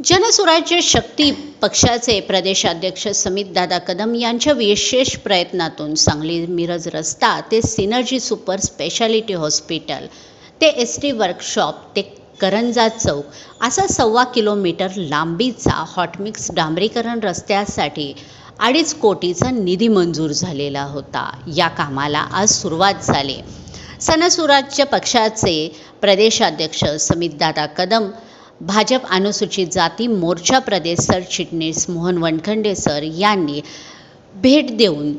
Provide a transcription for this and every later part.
जनसुराज्य शक्ती पक्षाचे प्रदेशाध्यक्ष समितदादा कदम यांच्या विशेष प्रयत्नातून सांगली मिरज रस्ता ते सिनर्जी सुपर स्पेशालिटी हॉस्पिटल ते एस टी वर्कशॉप ते करंजा चौक असा सव्वा किलोमीटर लांबीचा हॉटमिक्स डांबरीकरण रस्त्यासाठी अडीच कोटीचा निधी मंजूर झालेला होता. या कामाला आज सुरुवात झाली. सनसुराज्य पक्षाचे प्रदेशाध्यक्ष समितदादा कदम भाजप अनुसूचित जाती मोर्चा प्रदेश सरचिटणीस मोहन वनखंडे सर यांनी भेट देऊन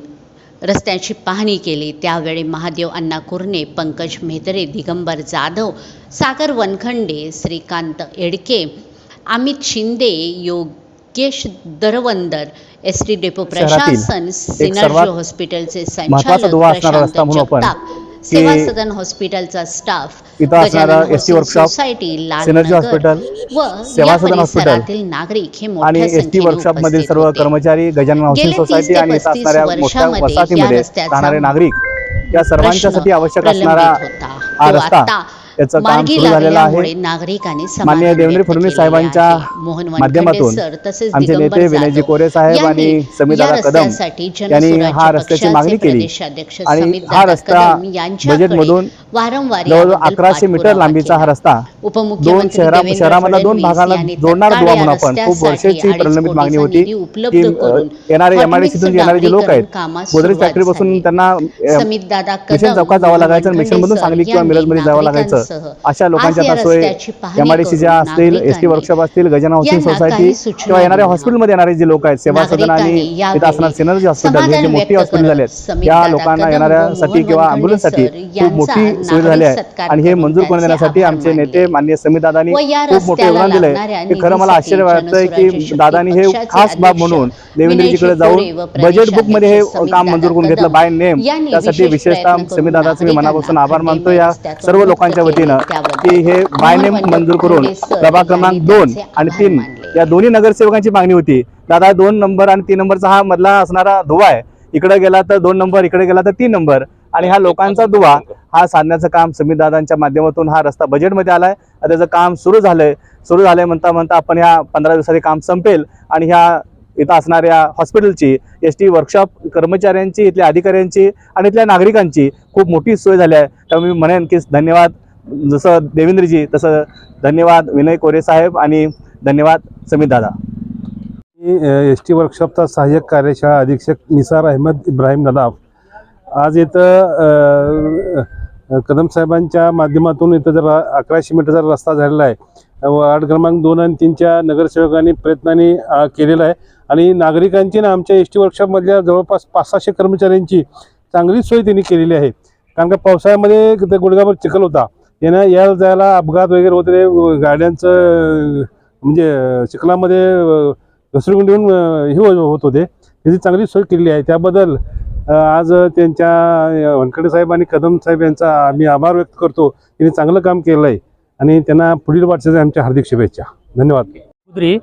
रस्त्याची पाहणी केली. त्यावेळी Mahadev Anna Kurne Pankaj Mehtare Digambar Jadhav Sagar Vankhande Shrikant Edke Amit Shinde Yogesh Darvandar S T depot प्रशासन सिनर्जी हॉस्पिटलचे संचालक प्रशांत जगताप सेवा सदन हॉस्पिटलचा स्टाफ इथं असणारा Gajanan S T workshop society synergy hospital व सेवा या सदन हॉस्पिटल परिसरातील नागरिक हे आणि मोठ्या एस टी संख्येने वर्कशॉप मधील उपस्थित सर्व होते. कर्मचारी गजानन हाऊसिंग गेल्या सोसायटी ते आणि इथं पस्तीस असणाऱ्या मोठ्या वर्षामध्ये या वसाहतीमध्ये रस्त्याचा राहणारे नागरिक या सर्वांच्यासाठी आवश्यक प्रलंबित असणारा होता. हा तो रस्ता आता याचं काम सुरू झालेलं आहे. माननीय देवेंद्र फडणवीस साहेबांच्या माध्यमातून आमचे नेते विनयजी कोरे साहेब आणि समीदादा कदम यांनी हा रस्त्याची मागणी केली आणि हा रस्ता बजेटमधून वारंवार अकराशे मीटर लांबीचा हा. रस्ता दोन उपमुख्यमंत्री शहरा शहरामधल्या दोन भागाला जोडणारा दुवा आपण खूप वर्षाची प्रलंबित मागणी होती येणारे एमआयडीसीतून येणारे जे लोक आहेत गोदरेज सुरुवात फॅक्टरीपासून झाली. त्यांना मिशन चौकात जावं लागायचं मिशन मधून सांगली किंवा मिरजमध्ये जावं लागायचं अशा लोकांच्या सोय रस्त्याची पाहणी एमआयडीसी ज्या करून असतील एस टी नागरिकांनी वर्कशॉप असतील गजानन हाऊसिंग सोसायटी किंवा येणाऱ्या दिल्या. हॉस्पिटलमध्ये येणारे जे लोक आहेत सेवा सदन आणि यावेळी असणार सिनर्जी हॉस्पिटल हे जे मोठी हॉस्पिटल झाले समितदादा त्या लोकांना येणाऱ्यासाठी किंवा सर खूप मोठी सोय झाली आहे. आणि हे मंजूर करून देण्यासाठी आमचे. नेते माननीय समितदादांनी व या खूप मोठे योगदान दिलंय. हे खरं मला आश्चर्य वाटतंय की दादानी हे खास बाब म्हणून देवेंद्रजीकडे जाऊन बजेट बुकमध्ये हे काम मंजूर करून घेतलं बाय नेम त्यासाठी विशेष विशेषतः समितदादाचे मी मनापासून आभार मानतो या सर्व लोकांच्या. वतीनं की हे बाय नेम मंजूर करून सर प्रभाग क्रमांक दोन आणि तीन. या दोन्ही नगरसेवकांची मागणी होती. दादा दोन नंबर आणि तीन नंबरचा हा मधला असणारा दुवा आहे. इकडे गेला तर दोन नंबर इकडे गेला तर तीन नंबर. आणि हा लोकांचा दुवा हा साधण्याचं काम समीरदादांच्या माध्यमातून हा रस्ता बजेटमध्ये आला आहे त्याचं काम सुरू झालंय सुरू झालंय म्हणता म्हणता आपण ह्या पंधरा दिवसाचे काम संपेल आणि ह्या इथं असणाऱ्या हॉस्पिटलची एस टी वर्कशॉप कर्मचाऱ्यांची इथल्या अधिकाऱ्यांची आणि इथल्या नागरिकांची खूप मोठी सोय झाली आहे. त्यामुळे मी म्हणेन की धन्यवाद. जसं देवेंद्रजी तसं धन्यवाद विनय कोरे साहेब आणि धन्यवाद समीर दादा. मी एस टी वर्कशॉपचा सहाय्यक कार्यशाळा अधीक्षक निसार अहमद इब्राहिम नदाफ. आज इथं कदम साहेबांच्या माध्यमातून इथं जर अकराशे मीटरचा रस्ता झालेला आहे. वार्ड क्रमांक दोन आणि तीनच्या नगरसेवकांनी प्रयत्नांनी केलेला आहे. आणि नागरिकांची ना आमच्या एस टी वर्कशॉपमधल्या जवळपास पाच सहाशे कर्मचाऱ्यांची चांगली सोय त्यांनी केलेली आहे. कारण का पावसाळ्यामध्ये ते गुडघाभर चिखल होता. यानं यायला जायला अपघात वगैरे होते गाड्यांचं म्हणजे चिखलामध्ये घसरगुंडीहून हे होत होते. त्याची चांगली सोय केलेली आहे. त्याबद्दल आज त्यांच्या अ, वनखडे साहेब आणि कदम साहेब यांचा आम्ही आभार व्यक्त करतो. त्यांनी चांगलं काम केलं आहे आणि त्यांना पुढील वाटचाली आमच्या हार्दिक शुभेच्छा. धन्यवाद. चौधरी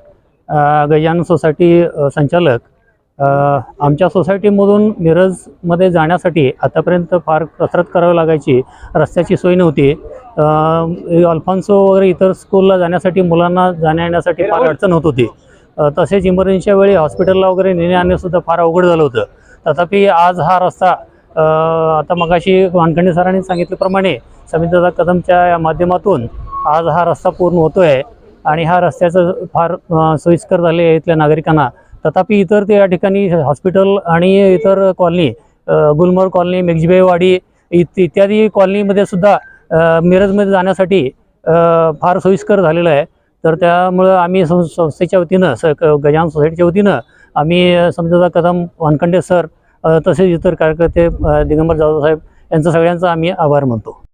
गजानन सोसायटी संचालक. आमच्या सोसायटीमधून मिरजमध्ये जाण्यासाठी आतापर्यंत फार कसरत करावी लागायची रस्त्याची सोय नव्हती. अल्फान्सो वगैरे इतर स्कूलला जाण्यासाठी मुलांना जाण्या येण्यासाठी फार अडचण होत होती. तसेच इमर्जन्सीच्या वेळी हॉस्पिटलला वगैरे नेणे आणणेसुद्धा फार अवघड झालं होतं. तथापि आज हा रस्ता आता मगाशी वानखंडे सरांनी सांगितल्याप्रमाणे समितदादा कदमच्या या माध्यमातून आज हा रस्ता पूर्ण होतो आहे आणि हा रस्त्याचं फार सोयीस्कर झाले आहे इथल्या नागरिकांना. तथापि इतर ते या ठिकाणी हॉस्पिटल आणि इतर कॉलनी गुलमर्ग कॉलनी मेघजीबाईवाडी इत इत्यादी कॉलनीमध्ये सुद्धा मिरजमध्ये जाण्यासाठी फार सोयीस्कर झालेलं आहे. तर त्यामुळं आम्ही सं संस्थेच्या वतीनं स गजान सोसायटीच्या वतीनं आम्ही समजा कदम वानखंडे सर तसेच इतर कार्यकर्ते दिगंबर जाधव साहेब यांचं सगळ्यांचा आम्ही आभार मानतो.